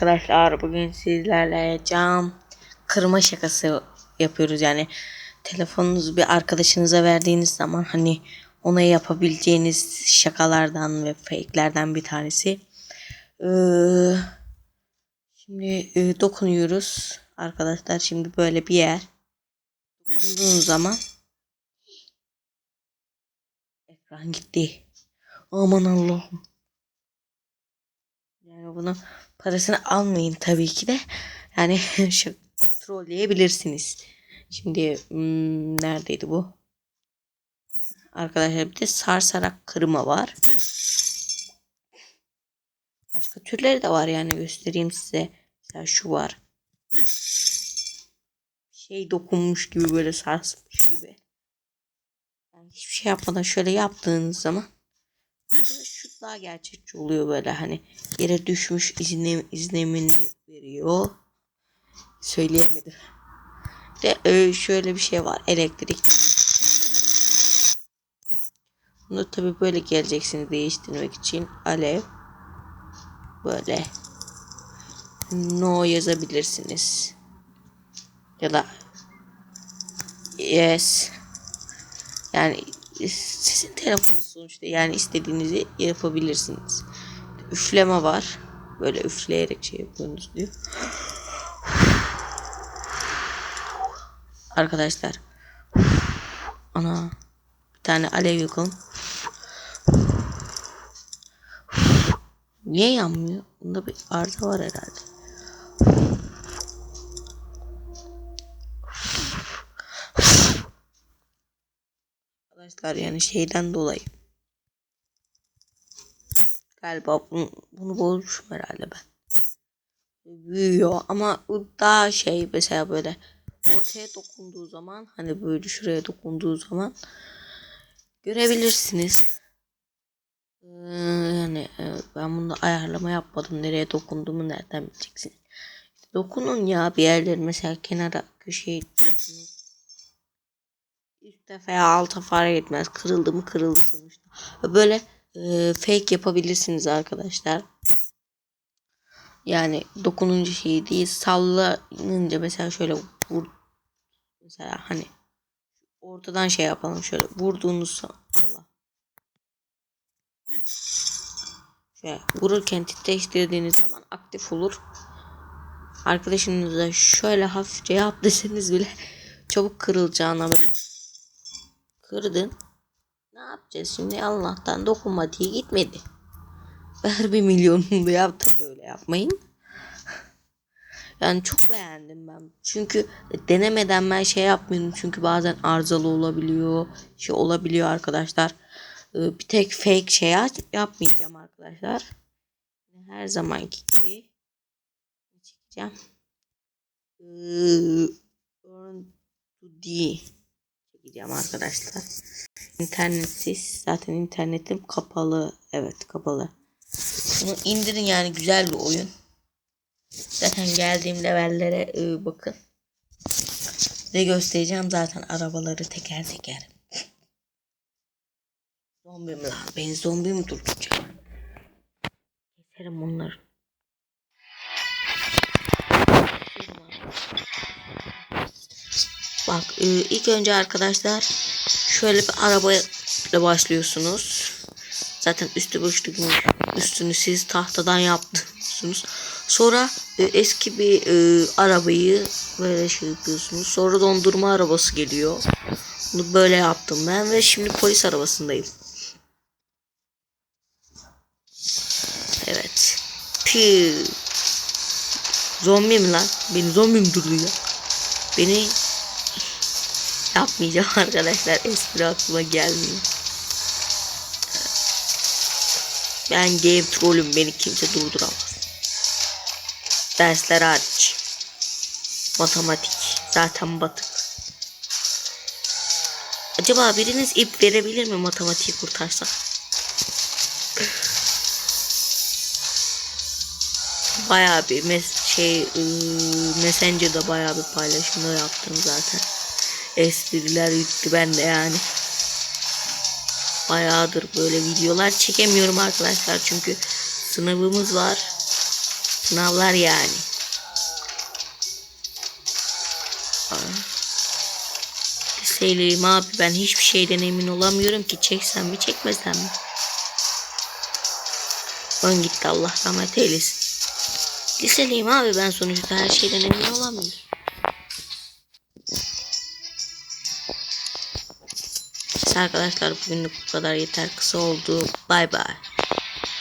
Arkadaşlar bugün sizlerle cam kırma şakası yapıyoruz yani telefonunuzu bir arkadaşınıza verdiğiniz zaman hani ona yapabileceğiniz şakalardan ve fake'lerden bir tanesi. Ee, şimdi e, dokunuyoruz arkadaşlar şimdi böyle bir yer dokunduğun zaman ekran gitti. Aman Allah'ım. Yani bunu parasını almayın tabii ki de. Yani trolleyebilirsiniz. Şimdi hmm, neredeydi bu? Arkadaşlar bir de sarsarak kırma var. Başka türleri de var yani göstereyim size. Mesela şu var. Şey dokunmuş gibi böyle sarsmış gibi. Yani hiçbir şey yapmadan şöyle yaptığınız zaman şu daha gerçekçi oluyor böyle hani yere düşmüş izine, izlenimini veriyor. Söyleyemedim. De e, şöyle bir şey var elektrik. Bunu tabi böyle geleceksiniz değiştirmek için alev böyle no yazabilirsiniz ya da yes yani sizin telefonunuz sonuçta yani istediğinizi yapabilirsiniz. Üfleme var. Böyle üfleyerek şey yapıyorsunuz diyor. Arkadaşlar. Ana. Bir tane alev yakalım. Niye yanmıyor? Bunda bir arıza var herhalde. Arkadaşlar yani şeyden dolayı. Galiba bunu, bunu bozmuşum herhalde ben. Büyüyor ama daha şey mesela böyle ortaya dokunduğu zaman hani böyle şuraya dokunduğu zaman görebilirsiniz. Ee, yani evet, ben bunu ayarlama yapmadım. Nereye dokunduğumu nereden bileceksin? dokunun ya bir yerler mesela kenara köşeye üstte veya alta fark etmez. Kırıldı mı kırıldı sonuçta. Böyle e, fake yapabilirsiniz arkadaşlar. Yani dokununca şey değil sallanınca mesela şöyle vur mesela hani ortadan şey yapalım şöyle vurduğunuz Allah şöyle vururken titreştirdiğiniz zaman aktif olur. Arkadaşınıza şöyle hafifçe yap deseniz bile çabuk kırılacağına böyle kırdın. Ne yapacağız şimdi Allah'tan dokunma diye gitmedi. Ver bir milyonunu da yaptı böyle yapmayın. Yani çok beğendim ben. Çünkü denemeden ben şey yapmıyorum. Çünkü bazen arızalı olabiliyor. Şey olabiliyor arkadaşlar. Ee, bir tek fake şey yapmayacağım arkadaşlar. Her zamanki gibi çekeceğim. Ee, çekeceğim arkadaşlar. İnternetsiz. Zaten internetim kapalı. Evet kapalı. Bunu indirin yani güzel bir oyun. Zaten geldiğim levellere e, bakın. Size göstereceğim zaten arabaları teker teker. Zombi mi lan? Ben zombi mi durduracağım? Keserim onları. Bak e, ilk önce arkadaşlar şöyle bir arabayla başlıyorsunuz. Zaten üstü boşluk üstünü siz tahtadan yaptınız. Sonra e, eski bir e, arabayı böyle şey yapıyorsunuz. Sonra dondurma arabası geliyor. Bunu böyle yaptım ben ve şimdi polis arabasındayım. Evet. Pi. Zombi mi lan? Beni zombi mi durdu? Beni yapmayacağım arkadaşlar. Espri aklıma gelmiyor. Ben game trollüm beni kimse durduramaz. Dersler hariç. Matematik zaten batık. Acaba biriniz ip verebilir mi matematiği kurtarsa? Bayağı bir mes şey ıı, Messenger'da bayağı bir paylaşımlar yaptım zaten. Espriler yüklü bende yani bayağıdır böyle videolar çekemiyorum arkadaşlar çünkü sınavımız var. Sınavlar yani. Aa. Liseliyim abi ben hiçbir şeyden emin olamıyorum ki çeksem mi çekmesem mi? Ben gitti Allah rahmet eylesin. Liseliyim abi ben sonuçta her şeyden emin olamıyorum. Neyse arkadaşlar bugünlük bu kadar yeter kısa oldu. Bay bay.